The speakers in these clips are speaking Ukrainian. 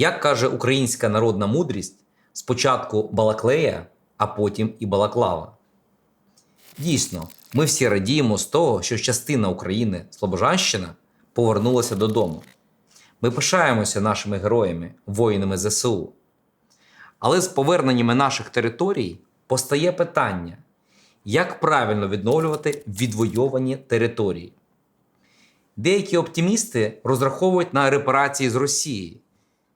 Як каже українська народна мудрість, спочатку балаклея, а потім і балаклава. Дійсно, ми всі радіємо з того, що частина України, Слобожанщина, повернулася додому. Ми пишаємося нашими героями, воїнами ЗСУ. Але з поверненнями наших територій постає питання, як правильно відновлювати відвойовані території. Деякі оптимісти розраховують на репарації з Росії.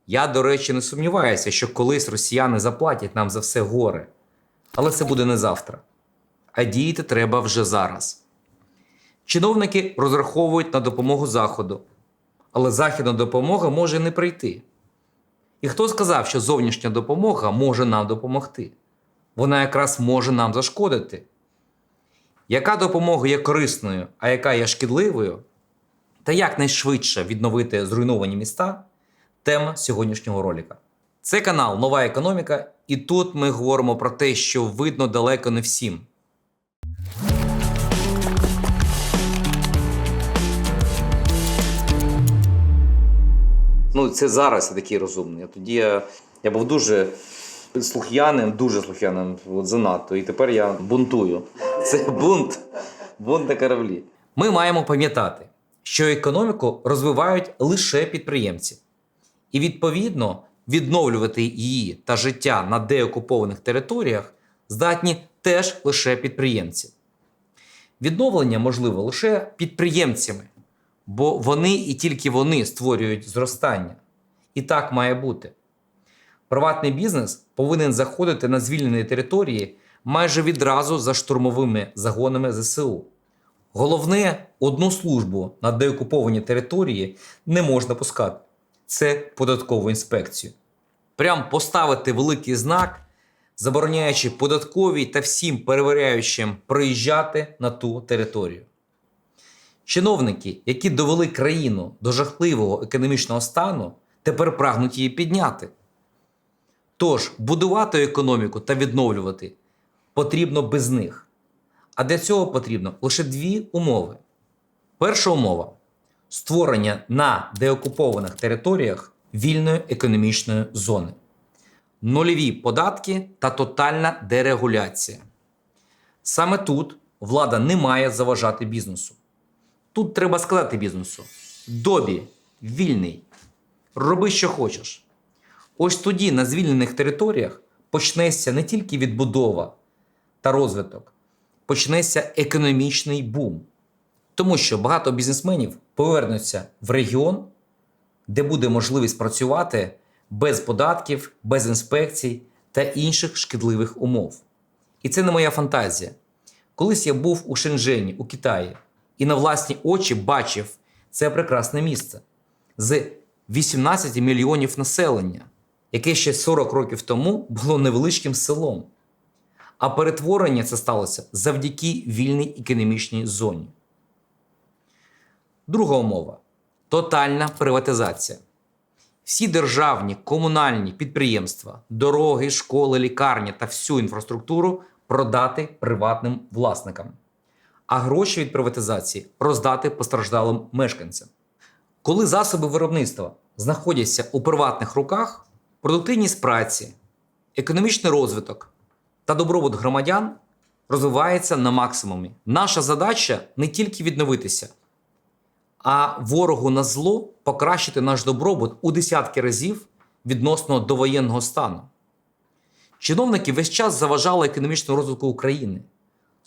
Я, до речі, не сумніваюся, що колись росіяни заплатять нам за все горе. Але це буде не завтра. А діяти треба вже зараз. Чиновники розраховують на допомогу Заходу, але західна допомога може не прийти. І хто сказав, що зовнішня допомога може нам допомогти? Вона якраз може нам зашкодити. Яка допомога є корисною, а яка є шкідливою? Та як найшвидше відновити зруйновані міста тема сьогоднішнього ролика. Це канал Нова економіка, і тут ми говоримо про те, що видно далеко не всім. Ну, це зараз я такий розумний. А тоді я, я був дуже слух'яним, дуже слух'яним, от занадто. І тепер я бунтую. Це бунт, бунт на кораблі. Ми маємо пам'ятати, що економіку розвивають лише підприємці. І відповідно відновлювати її та життя на деокупованих територіях здатні теж лише підприємці. Відновлення можливо лише підприємцями, бо вони і тільки вони створюють зростання. І так має бути. Приватний бізнес повинен заходити на звільнені території майже відразу за штурмовими загонами ЗСУ. Головне, одну службу на деокупованій території не можна пускати це податкову інспекцію. Прям поставити великий знак, забороняючи податковій та всім перевіряючим приїжджати на ту територію. Чиновники, які довели країну до жахливого економічного стану, тепер прагнуть її підняти. Тож будувати економіку та відновлювати потрібно без них. А для цього потрібно лише дві умови. Перша умова створення на деокупованих територіях вільної економічної зони, нульові податки та тотальна дерегуляція. Саме тут влада не має заважати бізнесу. Тут треба сказати бізнесу: добі, вільний, роби, що хочеш. Ось тоді на звільнених територіях почнеться не тільки відбудова та розвиток, почнеться економічний бум. Тому що багато бізнесменів повернуться в регіон, де буде можливість працювати без податків, без інспекцій та інших шкідливих умов. І це не моя фантазія. Колись я був у Шенжені, у Китаї, і на власні очі бачив це прекрасне місце з 18 мільйонів населення, яке ще 40 років тому було невеличким селом. А перетворення це сталося завдяки вільній економічній зоні. Друга умова тотальна приватизація. Всі державні комунальні підприємства, дороги, школи, лікарні та всю інфраструктуру продати приватним власникам, а гроші від приватизації роздати постраждалим мешканцям. Коли засоби виробництва знаходяться у приватних руках, продуктивність праці, економічний розвиток та добробут громадян розвивається на максимумі. Наша задача не тільки відновитися а ворогу на зло покращити наш добробут у десятки разів відносно довоєнного стану. Чиновники весь час заважали економічному розвитку України,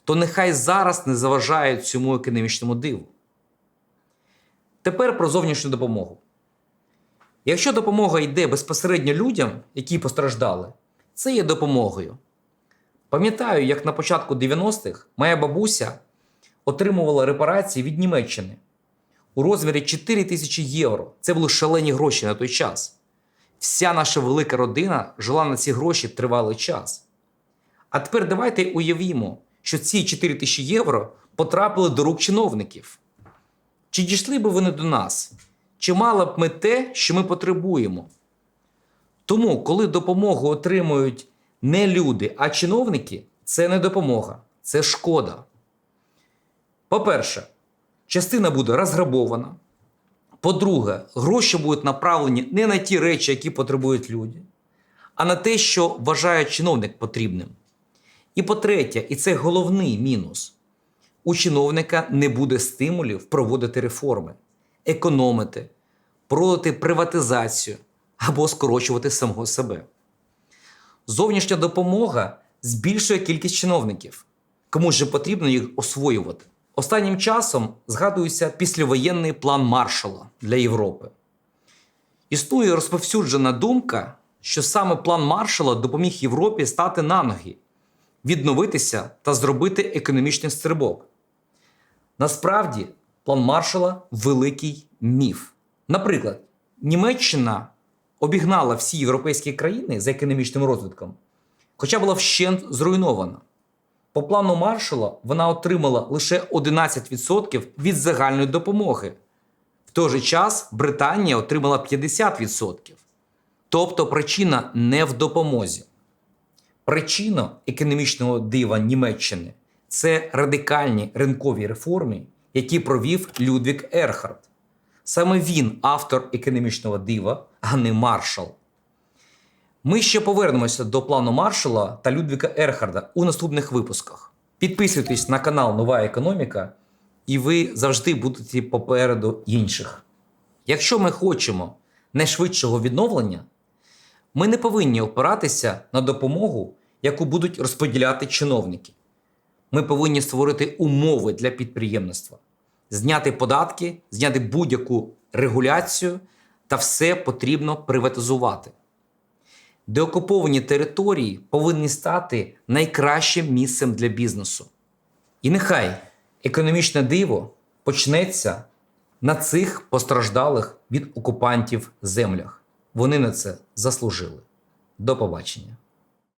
то нехай зараз не заважають цьому економічному диву. Тепер про зовнішню допомогу. Якщо допомога йде безпосередньо людям, які постраждали, це є допомогою. Пам'ятаю, як на початку 90-х моя бабуся отримувала репарації від Німеччини у розмірі 4 тисячі євро. Це були шалені гроші на той час. Вся наша велика родина жила на ці гроші тривалий час. А тепер давайте уявімо, що ці 4 тисячі євро потрапили до рук чиновників. Чи дійшли б вони до нас? Чи мали б ми те, що ми потребуємо? Тому, коли допомогу отримують не люди, а чиновники, це не допомога, це шкода. По-перше, частина буде розграбована. По-друге, гроші будуть направлені не на ті речі, які потребують люди, а на те, що вважає чиновник потрібним. І по-третє, і це головний мінус: у чиновника не буде стимулів проводити реформи, економити, проводити приватизацію або скорочувати самого себе. Зовнішня допомога збільшує кількість чиновників. Комусь же потрібно їх освоювати. Останнім часом згадується післявоєнний план Маршала для Європи. Існує розповсюджена думка, що саме план Маршала допоміг Європі стати на ноги, відновитися та зробити економічний стрибок. Насправді, план Маршала великий міф. Наприклад, Німеччина обігнала всі європейські країни за економічним розвитком, хоча була вщент зруйнована. По плану Маршала вона отримала лише 11% від загальної допомоги. В той же час Британія отримала 50%. Тобто причина не в допомозі. Причина економічного дива Німеччини це радикальні ринкові реформи, які провів Людвік Ерхард. Саме він автор економічного дива, а не маршал. Ми ще повернемося до плану Маршала та Людвіка Ерхарда у наступних випусках. Підписуйтесь на канал Нова Економіка, і ви завжди будете попереду інших. Якщо ми хочемо найшвидшого відновлення, ми не повинні опиратися на допомогу, яку будуть розподіляти чиновники. Ми повинні створити умови для підприємництва, зняти податки, зняти будь-яку регуляцію та все потрібно приватизувати. Деокуповані території повинні стати найкращим місцем для бізнесу. І нехай економічне диво почнеться на цих постраждалих від окупантів землях. Вони на це заслужили. До побачення.